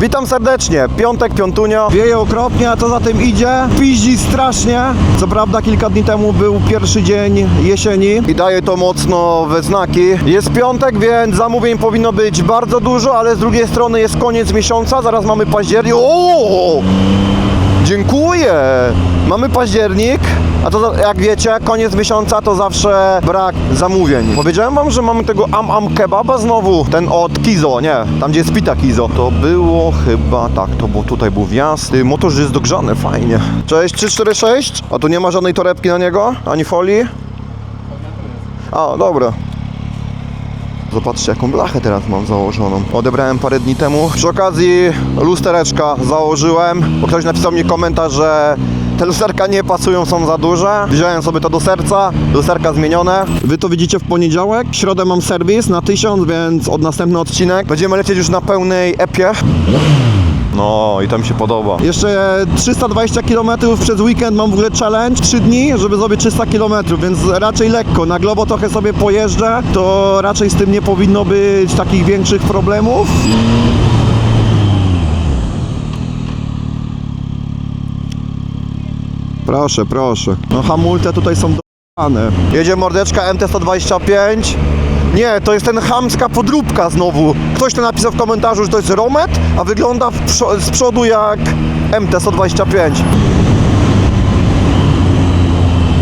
Witam serdecznie, piątek, piątunio. Wieje okropnie, a co za tym idzie? Piździ strasznie. Co prawda kilka dni temu był pierwszy dzień jesieni i daje to mocno we znaki. Jest piątek, więc zamówień powinno być bardzo dużo, ale z drugiej strony jest koniec miesiąca, zaraz mamy październik. O! Dziękuję! Mamy październik, a to jak wiecie, koniec miesiąca to zawsze brak zamówień. Powiedziałem wam, że mamy tego am am kebaba znowu, ten od Kizo, nie, tam gdzie jest pita Kizo. To było chyba, tak, to było, tutaj był wjazd. Ty, motor już jest dogrzany, fajnie. Cześć, 346? A tu nie ma żadnej torebki na niego, ani folii? A, dobra. Zobaczcie, jaką blachę teraz mam założoną. Odebrałem parę dni temu. Przy okazji lustereczka założyłem, bo ktoś napisał mi komentarz, że te lusterka nie pasują, są za duże. Wziąłem sobie to do serca, lusterka zmienione. Wy to widzicie w poniedziałek. W środę mam serwis na 1000, więc od następny odcinek będziemy lecieć już na pełnej epie. No i tam się podoba. Jeszcze 320 km przez weekend mam w ogóle challenge, 3 dni, żeby zrobić 300 km, więc raczej lekko. Na Globo trochę sobie pojeżdżę, to raczej z tym nie powinno być takich większych problemów. Proszę, proszę. No hamulce tutaj są do***ane. Jedzie mordeczka MT-125. Nie, to jest ten chamska podróbka znowu. Ktoś to napisał w komentarzu, że to jest Romet, a wygląda przo- z przodu jak MT-125.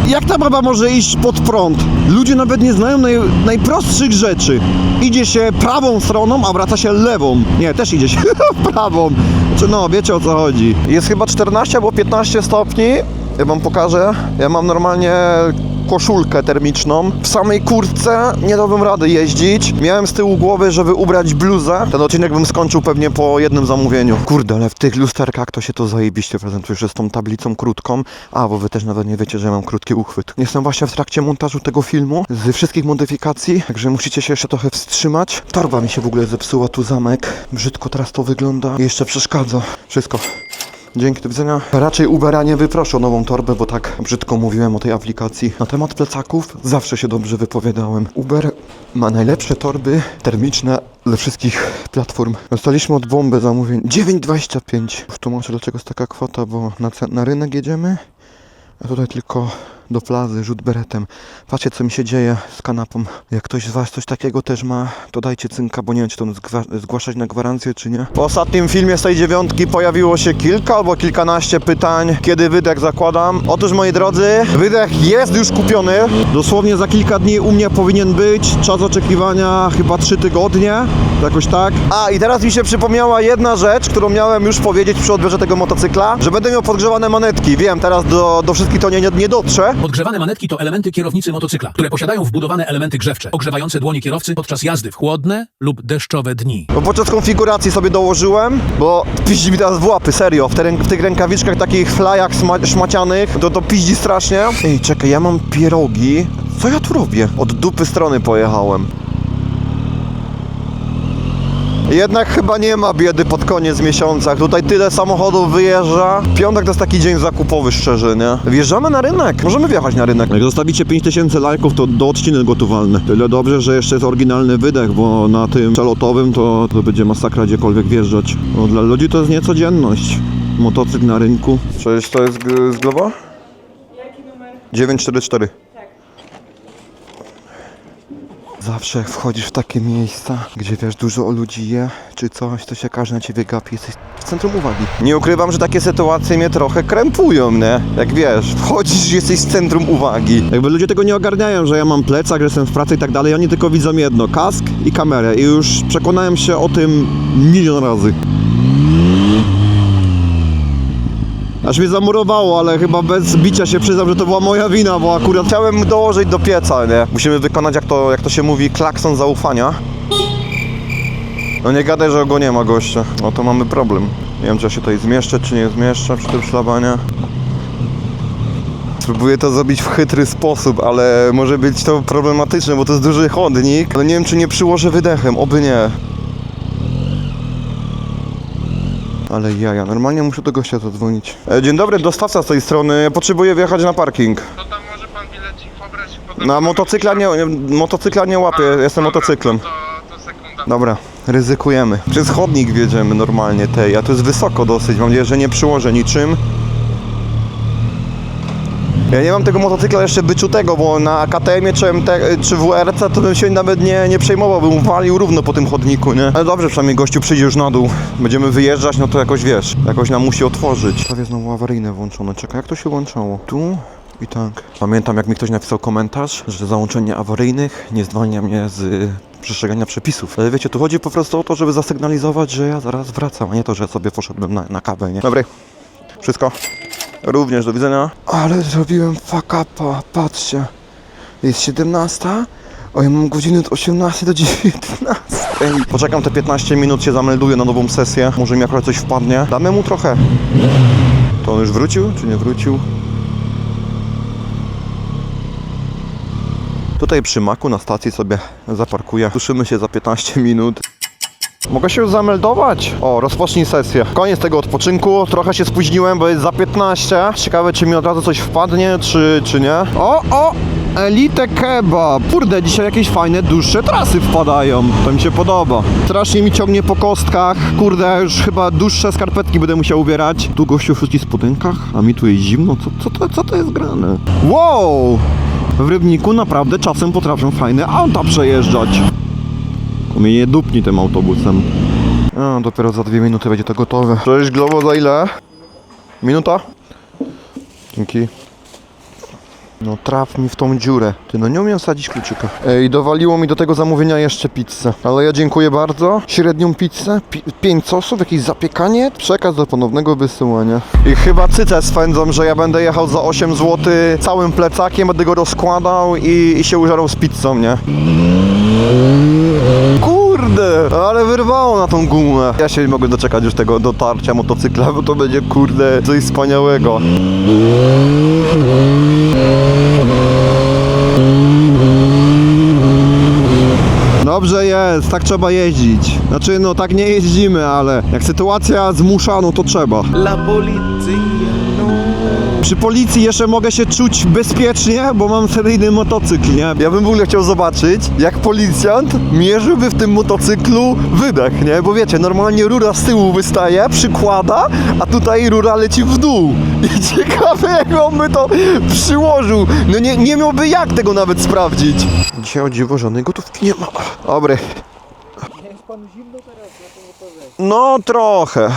Jak ta baba może iść pod prąd? Ludzie nawet nie znają naj, najprostszych rzeczy. Idzie się prawą stroną, a wraca się lewą. Nie, też idzie się prawą. Znaczy, no, wiecie o co chodzi. Jest chyba 14 albo 15 stopni. Ja wam pokażę. Ja mam normalnie koszulkę termiczną. W samej kurtce nie dałbym rady jeździć. Miałem z tyłu głowy, żeby ubrać bluzę. Ten odcinek bym skończył pewnie po jednym zamówieniu. Kurde, ale w tych lusterkach to się to zajebiście prezentuje, że z tą tablicą krótką. A, bo wy też nawet nie wiecie, że ja mam krótki uchwyt. Jestem właśnie w trakcie montażu tego filmu ze wszystkich modyfikacji, także musicie się jeszcze trochę wstrzymać. Torba mi się w ogóle zepsuła, tu zamek. Brzydko teraz to wygląda. I jeszcze przeszkadza. Wszystko. Dzięki, do widzenia. Raczej Ubera nie wyproszę o nową torbę, bo tak brzydko mówiłem o tej aplikacji. Na temat plecaków zawsze się dobrze wypowiadałem. Uber ma najlepsze torby termiczne ze wszystkich platform. Dostaliśmy od bomby zamówień 9,25. Już tłumaczę dlaczego jest taka kwota, bo na, na rynek jedziemy, a tutaj tylko do plazy, rzut beretem. Patrzcie co mi się dzieje z kanapą. Jak ktoś z Was coś takiego też ma, to dajcie cynka, bo nie wiem czy to zgłaszać na gwarancję czy nie. Po ostatnim filmie z tej dziewiątki pojawiło się kilka albo kilkanaście pytań, kiedy wydech zakładam. Otóż moi drodzy, wydech jest już kupiony. Dosłownie za kilka dni u mnie powinien być. Czas oczekiwania chyba 3 tygodnie, jakoś tak. A i teraz mi się przypomniała jedna rzecz, którą miałem już powiedzieć przy odbiorze tego motocykla, że będę miał podgrzewane manetki. Wiem, teraz do, do wszystkich to nie, nie dotrze, Podgrzewane manetki to elementy kierownicy motocykla, które posiadają wbudowane elementy grzewcze, ogrzewające dłonie kierowcy podczas jazdy w chłodne lub deszczowe dni. Bo podczas konfiguracji sobie dołożyłem, bo piździ mi teraz w łapy, serio. W, te, w tych rękawiczkach takich flajach szmacianych, to to piździ strasznie. Ej, czekaj, ja mam pierogi. Co ja tu robię? Od dupy strony pojechałem. Jednak chyba nie ma biedy pod koniec miesiąca. Tutaj tyle samochodów wyjeżdża. Piątek to jest taki dzień zakupowy, szczerze, nie? Wjeżdżamy na rynek. Możemy wjechać na rynek. Jak zostawicie 5000 lajków, to do odcinek gotowalny. Tyle dobrze, że jeszcze jest oryginalny wydech, bo na tym przelotowym to, to będzie masakra gdziekolwiek wjeżdżać. No, dla ludzi to jest niecodzienność. Motocykl na rynku. Cześć, to jest z Glowa? Jaki numer? 944. Tak. Zawsze jak wchodzisz w takie miejsca, gdzie wiesz, dużo ludzi je, czy coś, to się każdy na ciebie gapi, jesteś w centrum uwagi. Nie ukrywam, że takie sytuacje mnie trochę krępują, nie? Jak wiesz, wchodzisz, jesteś w centrum uwagi. Jakby ludzie tego nie ogarniają, że ja mam plecak, że jestem w pracy i tak dalej, oni tylko widzą jedno, kask i kamerę i już przekonałem się o tym milion razy. Aż mnie zamurowało, ale chyba bez bicia się przyznam, że to była moja wina, bo akurat chciałem dołożyć do pieca, nie? Musimy wykonać, jak to, jak to się mówi, klakson zaufania. No nie gadaj, że go nie ma gościa. No to mamy problem. Nie wiem, czy ja się tutaj zmieszczę, czy nie zmieszczę przy tym szlabanie. Spróbuję to zrobić w chytry sposób, ale może być to problematyczne, bo to jest duży chodnik. Ale nie wiem, czy nie przyłożę wydechem, oby nie. Ale jaja, normalnie muszę do gościa zadzwonić. E, dzień dobry, dostawca z tej strony. Potrzebuję wjechać na parking. To tam może pan bilecik pobrać potem... Na motocykla nie, nie, motocykla nie łapię, jestem motocyklem. To, to sekunda. Dobra, ryzykujemy. Przez chodnik wjedziemy normalnie tej, a to jest wysoko dosyć. Mam nadzieję, że nie przyłożę niczym. Ja nie mam tego motocykla jeszcze wyczutego, bo na KTM czy, MT, czy WRC to bym się nawet nie, nie przejmował, bym walił równo po tym chodniku, nie? Ale dobrze, przynajmniej gościu przyjdzie już na dół. Będziemy wyjeżdżać, no to jakoś wiesz, jakoś nam musi otworzyć. Prawie znowu awaryjne włączone. Czekaj, jak to się włączało? Tu i tak. Pamiętam, jak mi ktoś napisał komentarz, że załączenie awaryjnych nie zwalnia mnie z przestrzegania przepisów. Ale wiecie, tu chodzi po prostu o to, żeby zasygnalizować, że ja zaraz wracam, a nie to, że sobie poszedłem na, na kawę, nie? Dobry. Wszystko. Również do widzenia. Ale zrobiłem fuck upa, patrzcie. Jest 17, a ja mam godzinę od 18 do 19. Poczekam te 15 minut, się zamelduję na nową sesję. Może mi akurat coś wpadnie. Damy mu trochę. To on już wrócił, czy nie wrócił? Tutaj przy maku na stacji sobie zaparkuję. Słyszymy się za 15 minut. Mogę się już zameldować? O, rozpocznij sesję. Koniec tego odpoczynku. Trochę się spóźniłem, bo jest za 15. Ciekawe, czy mi od razu coś wpadnie, czy, czy nie. O, o! Elite Kebab. Kurde, dzisiaj jakieś fajne, dłuższe trasy wpadają. To mi się podoba. Strasznie mi ciągnie po kostkach. Kurde, już chyba dłuższe skarpetki będę musiał ubierać. Tu gościu w spodenkach, a mi tu jest zimno. Co, co, to, co to jest grane? Wow! W Rybniku naprawdę czasem potrafią fajne auta przejeżdżać. Mnie nie dupni tym autobusem. A, dopiero za dwie minuty będzie to gotowe. Cześć Globo, za ile? Minuta? Dzięki. No traf mi w tą dziurę. Ty no nie umiem sadzić kluczyka. Ej, dowaliło mi do tego zamówienia jeszcze pizzę. Ale ja dziękuję bardzo. Średnią pizzę, pi- pięć sosów, jakieś zapiekanie, przekaz do ponownego wysyłania. I chyba cyce swędzą, że ja będę jechał za 8 zł całym plecakiem, będę go rozkładał i, i się użerał z pizzą, nie? Kurde, ale wyrwało na tą gumę. Ja się nie mogę doczekać już tego dotarcia motocykla, bo to będzie kurde coś wspaniałego. Dobrze jest, tak trzeba jeździć. Znaczy, no tak nie jeździmy, ale jak sytuacja zmusza, no to trzeba. La polizia no. Przy policji jeszcze mogę się czuć bezpiecznie, bo mam seryjny motocykl, nie? Ja bym w ogóle chciał zobaczyć, jak policjant mierzyłby w tym motocyklu wydech, nie? Bo wiecie, normalnie rura z tyłu wystaje, przykłada, a tutaj rura leci w dół. I ciekawe, jak on by to przyłożył. No nie, nie miałby jak tego nawet sprawdzić. Dzisiaj o dziwo żadnej gotówki nie ma. Dobry. No trochę.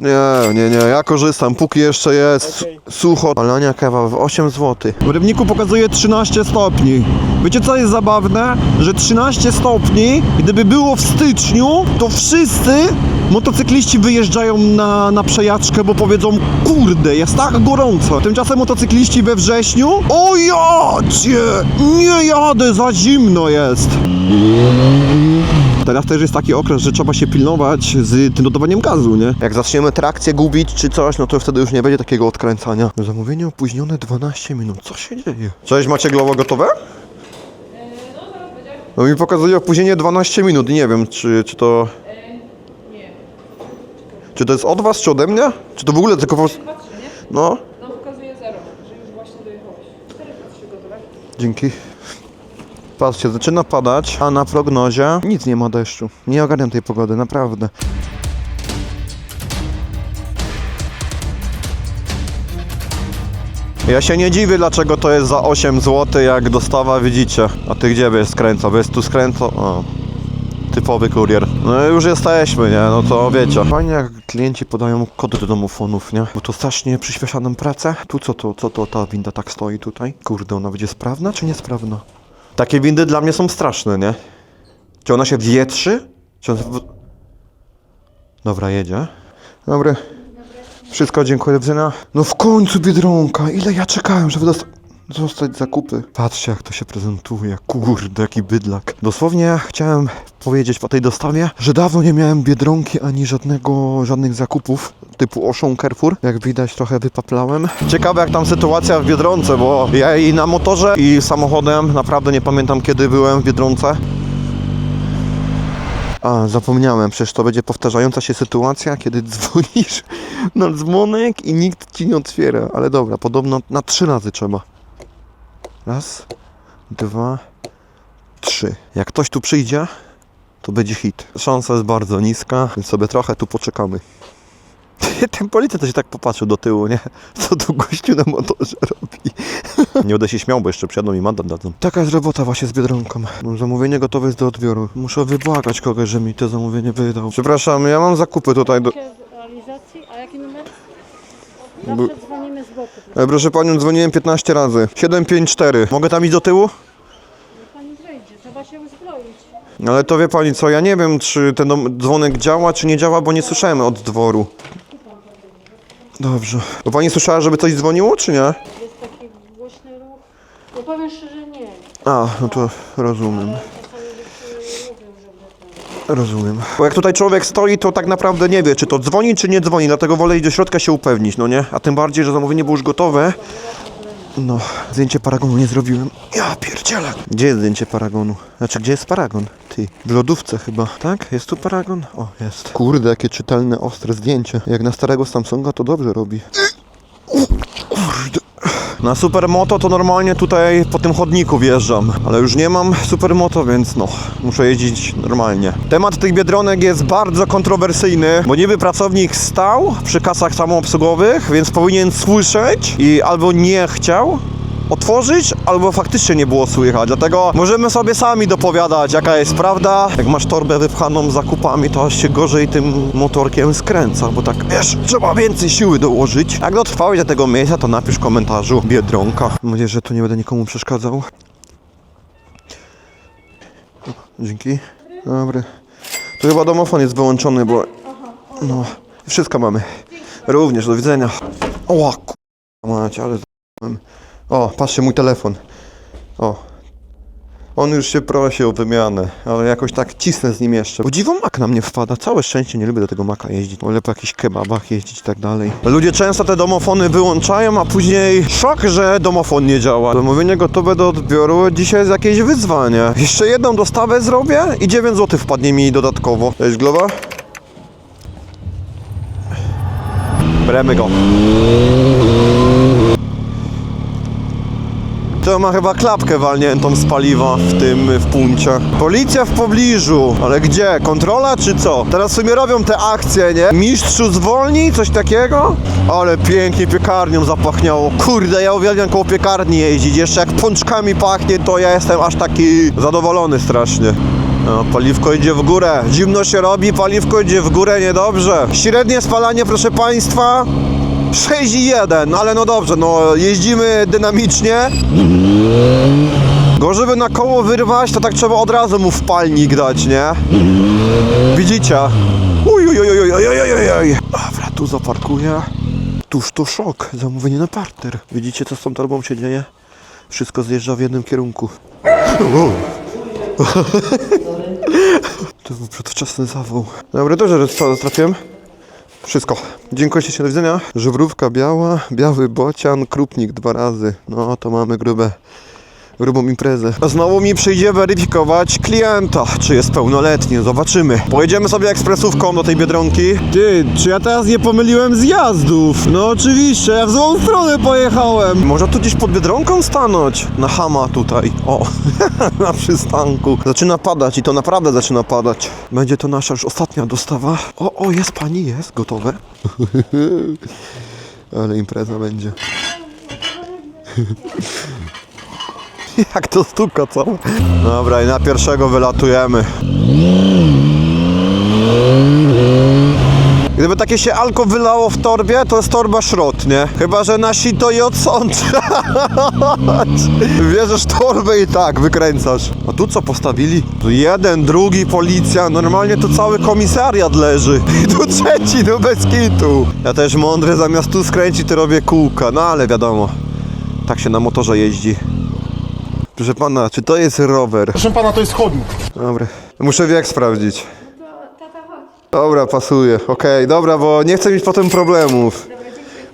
Nie, nie, nie, ja korzystam, póki jeszcze jest sucho. Alania kawa w 8 zł. W Rybniku pokazuje 13 stopni. Wiecie co jest zabawne? Że 13 stopni, gdyby było w styczniu, to wszyscy motocykliści wyjeżdżają na, na przejażdżkę, bo powiedzą, kurde, jest tak gorąco. Tymczasem motocykliści we wrześniu, o jacie, nie jadę, za zimno jest. Teraz też jest taki okres, że trzeba się pilnować z tym dodawaniem gazu, nie? Jak zaczniemy trakcję gubić czy coś, no to wtedy już nie będzie takiego odkręcania. Zamówienie opóźnione 12 minut. Co się dzieje? Cześć, macie glowo gotowe? No mi pokazuje opóźnienie 12 minut i nie wiem, czy, czy to... Czy to jest od was, czy ode mnie? Czy to w ogóle tylko... po- No, No pokazuje zero, że już właśnie dojechałeś. Cztery patrzcie gotowe. dzięki. Patrzcie, zaczyna padać, a na prognozie nic nie ma deszczu. Nie ogarniam tej pogody, naprawdę. Ja się nie dziwię, dlaczego to jest za 8 zł, jak dostawa, widzicie. A ty gdzie byś skręcał? Byś tu skręcał? O. Typowy kurier. No już jesteśmy, nie? No to wiecie. Fajnie jak klienci podają kody do domofonów, nie? Bo to strasznie przyspiesza nam pracę. Tu co to, co to ta winda tak stoi tutaj? Kurde, ona będzie sprawna czy niesprawna? Takie windy dla mnie są straszne, nie? Czy ona się wietrzy? Czy ona... w- Dobra, jedzie. Dobry. Wszystko, dziękuję, do widzenia. No w końcu Biedronka. Ile ja czekałem, żeby dosta- dostać zakupy. Patrzcie, jak to się prezentuje. Kurde, jaki bydlak. Dosłownie chciałem powiedzieć po tej dostawie, że dawno nie miałem Biedronki ani żadnego, żadnych zakupów typu Auchan Carrefour. Jak widać, trochę wypaplałem. Ciekawe, jak tam sytuacja w Biedronce, bo ja i na motorze, i samochodem naprawdę nie pamiętam, kiedy byłem w Biedronce. A, zapomniałem, przecież to będzie powtarzająca się sytuacja, kiedy dzwonisz na dzwonek i nikt ci nie otwiera. Ale dobra, podobno na trzy razy trzeba. Raz, dwa, trzy. Jak ktoś tu przyjdzie, to będzie hit. Szansa jest bardzo niska, więc sobie trochę tu poczekamy. Ten policjant się tak popatrzył do tyłu, nie? Co tu gościu na motorze robi? Nie będę się śmiał, bo jeszcze przyjadą i mandat dadzą. Taka jest robota właśnie z Biedronką. Zamówienie gotowe jest do odbioru. Muszę wybłagać kogoś, że mi to zamówienie wydał. Przepraszam, ja mam zakupy tutaj do... realizacji, a jaki numer? Zawsze dzwonimy z boku. E, Proszę panią, dzwoniłem 15 razy. 754. Mogę tam iść do tyłu? Niech pani wejdzie, trzeba się uzbroić. Ale to wie pani co, ja nie wiem, czy ten dom- dzwonek działa, czy nie działa, bo nie słyszałem od dworu. Dobrze. Bo pani słyszała, żeby coś dzwoniło, czy nie? Jest taki głośny ruch. No powiem szczerze, nie. A, no to rozumiem. Czasami ludzie mówią, że ten. Rozumiem. Bo jak tutaj człowiek stoi, to tak naprawdę nie wie, czy to dzwoni, czy nie dzwoni, dlatego wolę iść do środka się upewnić, no nie? A tym bardziej, że zamówienie było już gotowe. No, zdjęcie paragonu nie zrobiłem. Ja pierdzielę. Gdzie jest zdjęcie paragonu? Znaczy, gdzie jest paragon? Ty, w lodówce chyba, tak? Jest tu paragon? O, jest. Kurde, jakie czytelne, ostre zdjęcie. Jak na starego Samsunga to dobrze robi. Na supermoto to normalnie tutaj po tym chodniku wjeżdżam, ale już nie mam supermoto, więc no, muszę jeździć normalnie. Temat tych biedronek jest bardzo kontrowersyjny, bo niby pracownik stał przy kasach samoobsługowych, więc powinien słyszeć i albo nie chciał otworzyć, albo faktycznie nie było słychać. Dlatego możemy sobie sami dopowiadać, jaka jest prawda. Jak masz torbę wypchaną zakupami, to aż się gorzej tym motorkiem skręca, bo tak, wiesz, trzeba więcej siły dołożyć. Jak dotrwałeś do tego miejsca, to napisz w komentarzu Biedronka. Mam nadzieję, że tu nie będę nikomu przeszkadzał. Dzięki. Dobry. Tu chyba domofon jest wyłączony, bo... No, wszystko mamy. Również, do widzenia. O, k***a ale... O, patrzcie, mój telefon. O. On już się prosi o wymianę, ale jakoś tak cisnę z nim jeszcze. Bo dziwo mak na mnie wpada. Całe szczęście nie lubię do tego maka jeździć. Wolę po jakichś kebabach jeździć i tak dalej. Ludzie często te domofony wyłączają, a później szok, że domofon nie działa. Zamówienie gotowe do odbioru. Dzisiaj jest jakieś wyzwanie. Jeszcze jedną dostawę zrobię i 9 zł wpadnie mi dodatkowo. Cześć, Glowa. Bremy go. To ma chyba klapkę walniętą z paliwa w tym w punkcie. Policja w pobliżu, ale gdzie? Kontrola czy co? Teraz w sumie robią te akcje, nie? Mistrzu zwolni, coś takiego? Ale pięknie piekarnią zapachniało. Kurde, ja uwielbiam koło piekarni jeździć. Jeszcze jak pączkami pachnie, to ja jestem aż taki zadowolony strasznie. No, paliwko idzie w górę. Zimno się robi, paliwko idzie w górę, niedobrze. Średnie spalanie, proszę Państwa, 6,1, ale no dobrze, no jeździmy dynamicznie. Go, żeby na koło wyrwać, to tak trzeba od razu mu wpalnik dać, nie? Widzicie? Uj, uj, uj, uj, uj, uj, uj, uj, uj. Dobra, tu zaparkuję. Tuż to szok, zamówienie na parter. Widzicie, co z tą torbą się dzieje? Wszystko zjeżdża w jednym kierunku. To był przedwczesny zawał. Dobra, dobrze, że trafiłem? Wszystko. Dziękuję się, do widzenia. Żubrówka biała, biały bocian, krupnik dwa razy. No to mamy grube, grubą imprezę. A znowu mi przyjdzie weryfikować klienta, czy jest pełnoletni. Zobaczymy. Pojedziemy sobie ekspresówką do tej Biedronki. Ty, czy ja teraz nie pomyliłem zjazdów? No oczywiście, ja w złą stronę pojechałem. Może tu gdzieś pod Biedronką stanąć? Na Hama tutaj. O, na przystanku. Zaczyna padać i to naprawdę zaczyna padać. Będzie to nasza już ostatnia dostawa. O, o, jest pani, jest, gotowe. Ale impreza będzie. Jak to stuka, co? Dobra, i na pierwszego wylatujemy. Gdyby takie się alko wylało w torbie, to jest torba szrot, nie? Chyba, że nasi to i odsąd. Bierzesz torbę i tak, wykręcasz. A tu co postawili? Tu jeden, drugi, policja, normalnie tu cały komisariat leży. I tu trzeci, no bez kitu. Ja też mądry, zamiast tu skręcić, to robię kółka. No ale wiadomo, tak się na motorze jeździ. Proszę pana, czy to jest rower? Proszę pana, to jest chodnik. Dobra, muszę wiek sprawdzić. Tata, chodź. Dobra, pasuje. Okej, dobra, bo nie chcę mieć potem problemów.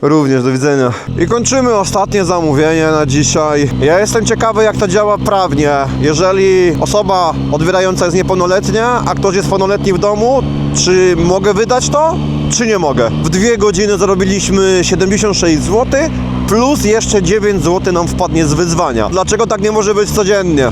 Również, do widzenia. I kończymy ostatnie zamówienie na dzisiaj. Ja jestem ciekawy, jak to działa prawnie. Jeżeli osoba odbierająca jest niepełnoletnia, a ktoś jest pełnoletni w domu, czy mogę wydać to, czy nie mogę? W dwie godziny zarobiliśmy 76 zł, plus jeszcze 9 zł nam wpadnie z wyzwania. Dlaczego tak nie może być codziennie?